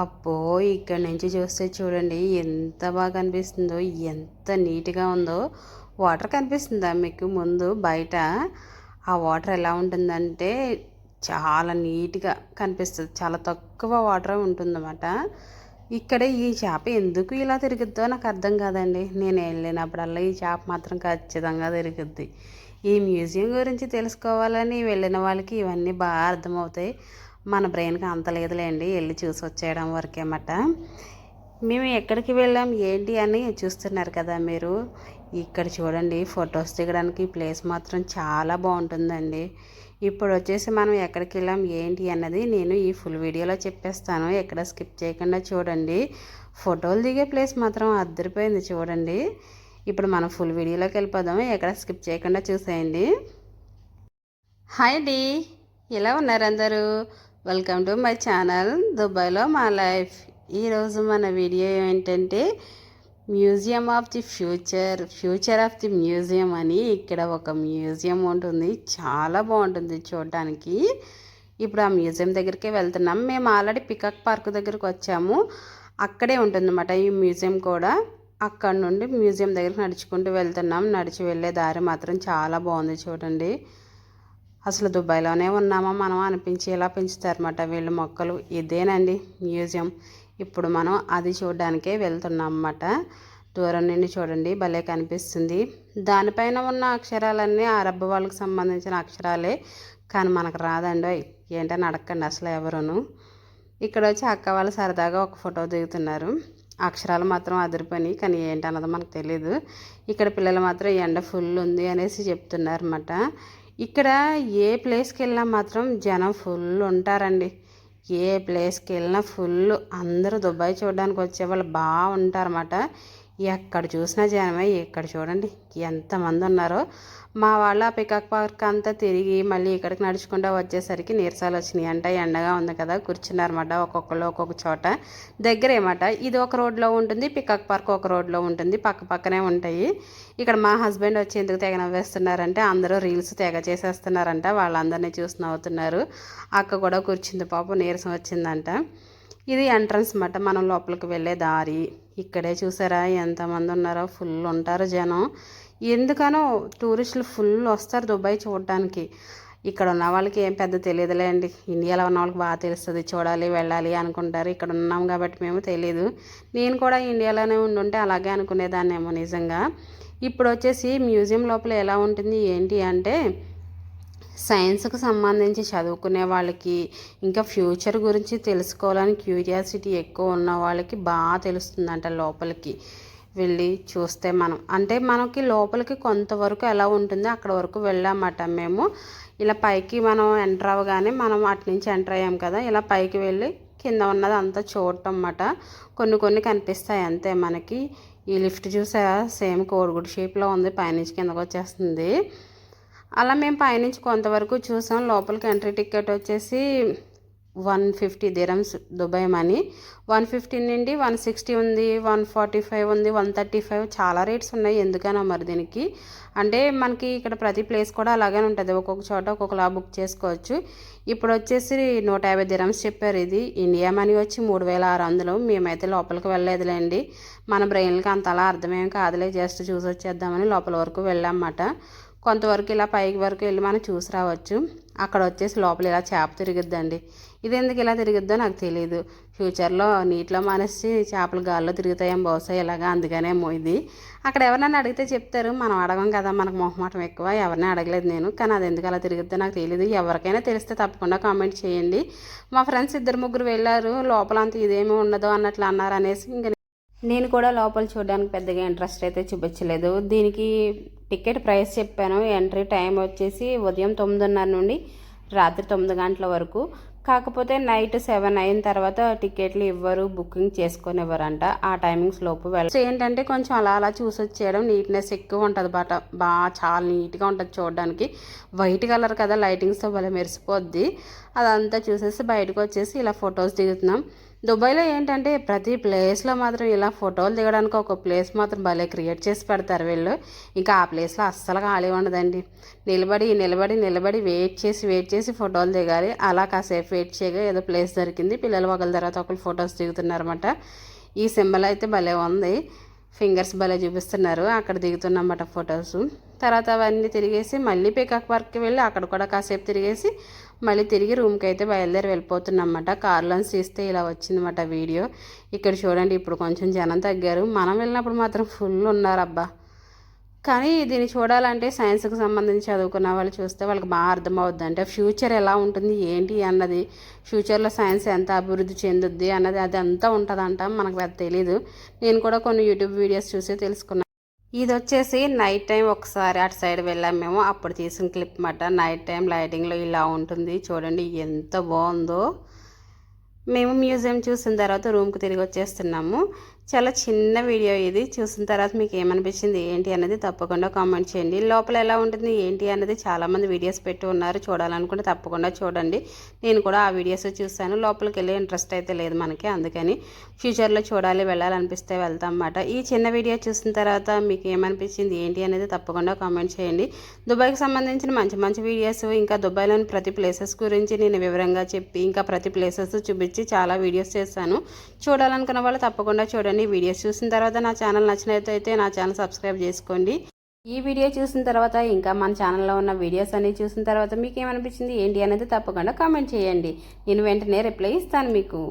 అబ్బో ఇక్కడ నుంచి చూస్తే చూడండి ఎంత బాగా కనిపిస్తుందో ఎంత నీట్గా ఉందో. వాటర్ కనిపిస్తుందా మీకు? ముందు బయట ఆ వాటర్ ఎలా ఉంటుందంటే చాలా నీట్గా కనిపిస్తుంది. చాలా తక్కువ వాటర్ ఉంటుందన్నమాట. ఇక్కడ ఈ చేప ఎందుకు ఇలా తిరుగుద్దో నాకు అర్థం కాదండి. నేను వెళ్ళినప్పుడల్లా ఈ చేప మాత్రం ఖచ్చితంగా తిరుగుద్ది. ఈ మ్యూజియం గురించి తెలుసుకోవాలని వెళ్ళిన వాళ్ళకి ఇవన్నీ బాగా అర్థమవుతాయి. మన బ్రెయిన్కి అంత లేదులేండి. వెళ్ళి చూసి వచ్చేయడం వరకేమట. మేము ఎక్కడికి వెళ్ళాం? ఏంటి అని చూస్తున్నారు కదా మీరు. ఇక్కడ చూడండి ఫొటోస్ దిగడానికి ప్లేస్ మాత్రం చాలా బాగుంటుందండి. ఇప్పుడు వచ్చేసి మనం ఎక్కడికి వెళ్ళాం? ఏంటి అన్నది నేను ఈ ఫుల్ వీడియోలో చెప్పేస్తాను. ఎక్కడ స్కిప్ చేయకుండా చూడండి. ఫోటోలు దిగే ప్లేస్ మాత్రం అద్దరిపోయింది చూడండి. ఇప్పుడు మనం ఫుల్ వీడియోలోకి వెళ్ళిపోదాం. ఎక్కడ స్కిప్ చేయకుండా చూసేయండి. హాయ్ అండి. ఎలా ఉన్నారు అందరూ? వెల్కమ్ టు మై ఛానల్ దుబాయ్లో మా లైఫ్ ఈరోజు మన వీడియో ఏంటంటే museum of the future future of the museum అని ఇక్కడ ఒక మ్యూజియం ఉంటుంది. చాలా బాగుంటుంది చూడడానికి. ఇప్పుడు ఆ మ్యూజియం దగ్గరికి వెళ్తున్నాం. మేము ఆల్రెడీ పికక్ పార్క్ దగ్గరికి వచ్చాము. అక్కడే ఉంటుందన్నమాట ఈ మ్యూజియం కూడా. అక్కడ నుండి మ్యూజియం దగ్గరికి నడుచుకుంటూ వెళ్తున్నాం. నడిచి వెళ్ళే దారి మాత్రం చాలా బాగుంది చూడండి. అసలు దుబాయ్లోనే ఉన్నామా మనం అనిపించేలా పెంచుతారన్నమాట వీళ్ళు మొక్కలు. ఇదేనండి మ్యూజియం. ఇప్పుడు మనం అది చూడడానికే వెళ్తున్నాం అన్నమాట దూరం నుండి చూడండి భలే కనిపిస్తుంది. దానిపైన ఉన్న అక్షరాలన్నీ అరబ్బ వాళ్ళకి సంబంధించిన అక్షరాలే కానీ మనకు రాదండి. ఏంటని అడగండి అసలు ఎవరును. ఇక్కడ వచ్చి అక్క వాళ్ళు సరదాగా ఒక ఫోటో దిగుతున్నారు. అక్షరాలు మాత్రం అదిరిపోయినాయి కానీ ఏంటన్నది మనకు తెలియదు ఇక్కడ పిల్లలు మాత్రం ఎండ ఫుల్ ఉంది అనేసి చెప్తున్నారన్నమాట. ఇక్కడ ఏ ప్లేస్కి వెళ్ళినా మాత్రం జనం ఫుల్ ఉంటారండి. ఏ ప్లేస్కి వెళ్ళినా ఫుల్ అందరూ దుబాయ్ చూడడానికి వచ్చే వాళ్ళు బాగా ఉంటారన్నమాట ఎక్కడ చూసినా జనమే ఇక్కడ చూడండి ఎంతమంది ఉన్నారో. మా వాళ్ళ పికాక్ పార్క్ అంతా తిరిగి మళ్ళీ ఇక్కడికి నడుచుకుంటూ వచ్చేసరికి నీరసాలు వచ్చినాయి అంట. ఎండగా ఉంది కదా కూర్చున్నారన్నమాట ఒక్కొక్కరు ఒక్కొక్క చోట. దగ్గరేమాట ఇది ఒక రోడ్లో ఉంటుంది పికాక్ పార్క్ ఒక రోడ్లో ఉంటుంది పక్క పక్కనే ఉంటాయి. ఇక్కడ మా హస్బెండ్ వచ్చి ఎందుకు తెగ నవ్వేస్తున్నారంటే అందరూ రీల్స్ తెగ చేసేస్తున్నారంట వాళ్ళందరినీ చూసి నవ్వుతున్నారు. అక్క కూడా కూర్చుంది పాపం నీరసం వచ్చిందంట. ఇది ఎంట్రన్స్ అన్నమాట మనం లోపలికి వెళ్ళే దారి. ఇక్కడే చూసారా ఎంతమంది ఉన్నారో? ఫుల్ ఉంటారు జనం. ఎందుకనో టూరిస్టులు ఫుల్ వస్తారు దుబాయ్ చూడటానికి ఇక్కడ ఉన్న వాళ్ళకి ఏం పెద్ద తెలియదులే అండి. ఇండియాలో ఉన్న వాళ్ళకి బాగా తెలుస్తుంది. చూడాలి వెళ్ళాలి అనుకుంటారు. ఇక్కడ ఉన్నాం కాబట్టి మేము తెలియదు నేను కూడా ఇండియాలోనే ఉండుంటే అలాగే అనుకునేదాన్నేమో నిజంగా. ఇప్పుడు వచ్చేసి మ్యూజియం లోపల ఎలా ఉంటుంది? ఏంటి అంటే సైన్స్కి సంబంధించి చదువుకునే వాళ్ళకి ఇంకా ఫ్యూచర్ గురించి తెలుసుకోవాలని క్యూరియాసిటీ ఎక్కువ ఉన్న వాళ్ళకి బాగా తెలుస్తుందంట లోపలికి వెళ్ళి చూస్తే మనం. అంటే మనకి లోపలికి కొంతవరకు ఎలా ఉంటుందో అక్కడ వరకు వెళ్ళామట మేము. ఇలా పైకి మనం ఎంటర్ అవ్వగానే మనం అటు నుంచి ఎంటర్ అయ్యాం కదా ఇలా పైకి వెళ్ళి కింద ఉన్నది అంతా చూడటం అన్నమాట కొన్ని కొన్ని కనిపిస్తాయి అంతే మనకి. ఈ లిఫ్ట్ చూసా సేమ్ కోడిగుడి షేప్లో ఉంది పైనుంచి కిందకు వచ్చేస్తుంది అలా మేము పైనుంచి కొంతవరకు చూసాం. లోపలికి ఎంట్రీ టికెట్ వచ్చేసి one fifty dirhams Dubai money. One fifty నుండి వన్ సిక్స్టీ ఉంది వన్ ఫార్టీ ఫైవ్ ఉంది వన్ థర్టీ ఫైవ్ చాలా రేట్స్ ఉన్నాయి. ఎందుకనో మరి దీనికి? అంటే మనకి ఇక్కడ ప్రతి ప్లేస్ కూడా అలాగే ఉంటుంది. ఒక్కొక్క చోట ఒక్కొక్కలా బుక్ చేసుకోవచ్చు. ఇప్పుడు వచ్చేసి నూట యాభై దిరమ్స్ చెప్పారు ఇది. ఇండియా మనీ వచ్చి మూడు వేల ఆరు వందలు. మేమైతే లోపలికి వెళ్ళలేదులేండి. మన బ్రెయిన్కి అంతలా అర్థమేం కాదులే. జస్ట్ చూసి వచ్చేద్దామని లోపల వరకు వెళ్ళామన్నమాట కొంతవరకు ఇలా పైకి వరకు వెళ్ళి మనం చూసి రావచ్చు. అక్కడ వచ్చేసి లోపల ఇలా చేప తిరుగుద్దండి. ఇది ఎందుకు ఇలా తిరిగిద్దో నాకు తెలియదు ఫ్యూచర్లో నీటిలో మానేసి చేపలు గాల్లో తిరుగుతాయేమో బహుశా ఇలాగా అందుకనేమో ఇది. అక్కడ ఎవరినైనా అడిగితే చెప్తారు మనం అడగం కదా మనకు మొహమాటం ఎక్కువ ఎవరిని అడగలేదు నేను కానీ అది ఎందుకు అలా తిరుగుద్దో నాకు తెలియదు ఎవరికైనా తెలిస్తే తప్పకుండా కామెంట్ చేయండి. మా ఫ్రెండ్స్ ఇద్దరు ముగ్గురు వెళ్ళారు లోపల అంత ఇదేమీ ఉండదు అన్నట్లు అన్నారు అనేసి ఇంక నేను కూడా లోపల చూడడానికి పెద్దగా ఇంట్రెస్ట్ అయితే చూపించలేదు. దీనికి టికెట్ ప్రైస్ చెప్పాను. ఎంట్రీ టైం వచ్చేసి ఉదయం తొమ్మిదిన్నర నుండి రాత్రి తొమ్మిది గంటల వరకు. కాకపోతే నైట్ సెవెన్ అయిన తర్వాత టికెట్లు ఇవ్వరు బుకింగ్ చేసుకునివ్వరంట ఆ టైమింగ్స్ లోపు వెళ్ళ ఏంటంటే కొంచెం అలా అలా చూసి వచ్చేయడం నీట్నెస్ ఎక్కువ ఉంటుంది బాట బాగా చాలా నీట్గా ఉంటుంది చూడడానికి. వైట్ కలర్ కదా లైటింగ్స్తో భలే మెరిసిపోద్ది. అదంతా చూసేసి బయటకు వచ్చేసి ఇలా ఫొటోస్ దిగుతున్నాం. దుబాయ్లో ఏంటంటే ప్రతి ప్లేస్లో మాత్రం ఇలా ఫోటోలు దిగడానికి ఒక ప్లేస్ మాత్రం భలే క్రియేట్ చేసి పెడతారు వీళ్ళు. ఇంకా ఆ ప్లేస్లో అస్సలు ఖాళీ ఉండదండి. నిలబడి నిలబడి నిలబడి వెయిట్ చేసి వెయిట్ చేసి ఫోటోలు దిగాలి. అలా కాసేపు వెయిట్ చేయగా ఏదో ప్లేస్ దొరికింది. పిల్లలు ఒకరి తర్వాత ఒకరు ఫొటోస్ దిగుతున్నారన్నమాట. ఈ సింబల్ అయితే భలే ఉంది. ఫింగర్స్ భలే చూపిస్తున్నారు. అక్కడ దిగుతున్నమాట ఫొటోస్. తర్వాత అవన్నీ తిరిగేసి మళ్ళీ పికాక్ పార్క్కి వెళ్ళి అక్కడ కూడా కాసేపు తిరిగేసి మళ్ళీ తిరిగి రూమ్కి అయితే బయలుదేరి వెళ్ళిపోతున్నమాట కార్లోని తీస్తే ఇలా వచ్చిందన్నమాట వీడియో. ఇక్కడ చూడండి ఇప్పుడు కొంచెం జనం తగ్గారు. మనం వెళ్ళినప్పుడు మాత్రం ఫుల్ ఉన్నారబ్బా. కానీ దీన్ని చూడాలంటే సైన్స్కి సంబంధించి చదువుకున్న వాళ్ళు చూస్తే వాళ్ళకి బాగా అర్థమవుద్ది. అంటే ఫ్యూచర్ ఎలా ఉంటుంది ఏంటి అన్నది. ఫ్యూచర్లో సైన్స్ ఎంత అభివృద్ధి చెందుద్ది అన్నది అది అంతా ఉంటుందంట. మనకు అది తెలీదు. నేను కూడా కొన్ని యూట్యూబ్ వీడియోస్ చూసి తెలుసుకున్నాను. ఇది వచ్చేసి నైట్ టైం ఒకసారి అటు సైడ్ వెళ్ళాం మేము. అప్పుడు తీసిన క్లిప్ మాట. నైట్ టైం లైటింగ్లో ఇలా ఉంటుంది. చూడండి ఎంత బాగుందో. మేము మ్యూజియం చూసిన తర్వాత రూమ్కి తిరిగి వచ్చేస్తున్నాము. చాలా చిన్న వీడియో ఇది. చూసిన తర్వాత మీకు ఏమనిపించింది ఏంటి అనేది తప్పకుండా కామెంట్ చేయండి. లోపల ఎలా ఉంటుంది ఏంటి అనేది చాలామంది వీడియోస్ పెట్టి ఉన్నారు. చూడాలనుకుంటే తప్పకుండా చూడండి. నేను కూడా ఆ వీడియోస్ చూశాను. లోపలికి వెళ్ళే ఇంట్రెస్ట్ అయితే లేదు మనకి. అందుకని ఫ్యూచర్లో చూడాలి వెళ్ళాలనిపిస్తే వెళ్తాం అన్నమాట. ఈ చిన్న వీడియో చూసిన తర్వాత మీకు ఏమనిపించింది ఏంటి అనేది తప్పకుండా కామెంట్ చేయండి. దుబాయ్కి సంబంధించిన మంచి మంచి వీడియోస్ ఇంకా దుబాయ్లోని ప్రతి ప్లేసెస్ గురించి నేను వివరంగా చెప్పి ఇంకా ప్రతి ప్లేసెస్ చూపించి చాలా వీడియోస్ చేశాను. చూడాలనుకున్న వాళ్ళు తప్పకుండా చూడండి. వీడియోస్ చూసిన తర్వాత నా ఛానల్ నచ్చినట్లయితే నా ఛానల్ సబ్స్క్రైబ్ చేసుకోండి. ఈ వీడియో చూసిన తర్వాత ఇంకా మన ఛానల్లో ఉన్న వీడియోస్ అన్నీ చూసిన తర్వాత మీకు ఏమనిపించింది ఏంటి అనేది తప్పకుండా కామెంట్ చేయండి. నేను వెంటనే రిప్లై ఇస్తాను మీకు.